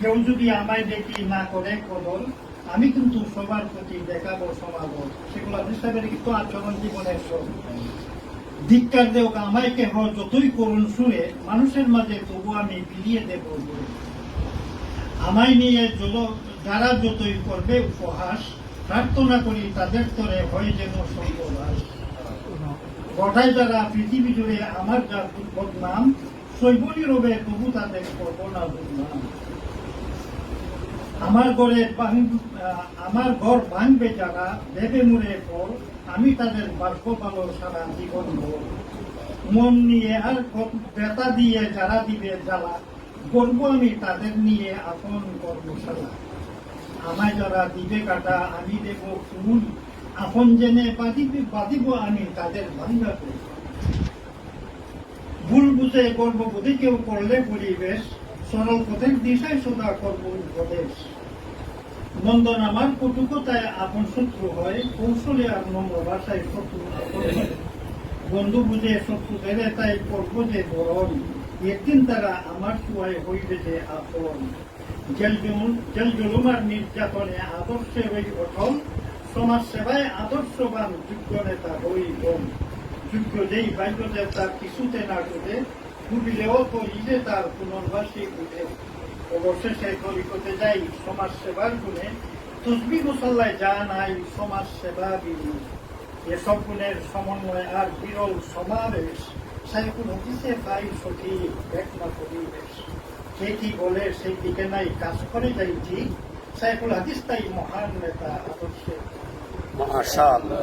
কেউ যদি আমায় দেখি, না করে কদর আমি কিন্তু সবার প্রতি দেখাবো সমাদর সেগুলো হিসাবে কিন্তু আচরণ জীবনের সব। ধিক্কার দেও আমায় কেহ যতই করুন শুনে, মানুষের মাঝে তবু আমি ফিরিয়ে দেব আমায় নিয়ে যত- যারা যতই করবে উপহাস, প্রার্থনা করি তাদের তরে হয় যেন সর্বনাশ গোটায় যারা পৃথিবী জুড়ে আমার যা বদনাম শৈবনী রবে তবু তাদের করব না বদনাম আমার ঘরে আমার ঘর ভাঙবে যারা, দেবে মুড়ে পর আমি তাদের বাক্য পালো সারা জীবন ভর। মন নিয়ে আর ব্যথা দিয়ে যারা দিবে জ্বালা করব আমি তাদের নিয়ে আপন কর্মশালা। আমায় যারা দিবে কাটা, আমি দেব ফুল। আপন জেনে বাঁধিব বাঁধিব আমি তাদের ভাঙ্গা করে ভুল বুঝে করব বুঝে কেউ করলে পরিবেশ সরল পথের দিশায় সদা করব উপদেশ। নন্দন আমার কটুকতায় আপন শত্রু হয়, কৌশলে আর নম্র ভাষায় শত্রু বন্ধু বুঝে শত্রু দেবে, তাই করব যে বরণ, একদিন তারা আমার চুয়ায় হইবে যে আপন। জেল জুলুম, জেল জুলুমার নির্যাতনে আদর্শে হই অটল, সমাজ সেবায় আদর্শবান, যোগ্য নেতা হই বোন যোগ্য যেই বাক্য দেবতার কিছুতে না টুটে ডুবিলেও তো ইজে তার পুনর্বাসী উঠে অবশেষে কলিকতে যাই সমাজ সেবার গুণে। তসবি মুসল্লায় যা নাই সমাজ সেবা বিধি। এসব গুণের সমন্বয় আর বিরল সমাবেশ। সাইকুল হতিসে পাই সঠিক একমা পরিবেশ। কে কি বলে সেই দিকে নাই কাজ করে যাই ঠিক। সাইকুল হাদিস তাই মহান নেতা আদর্শে। মাশাআল্লাহ।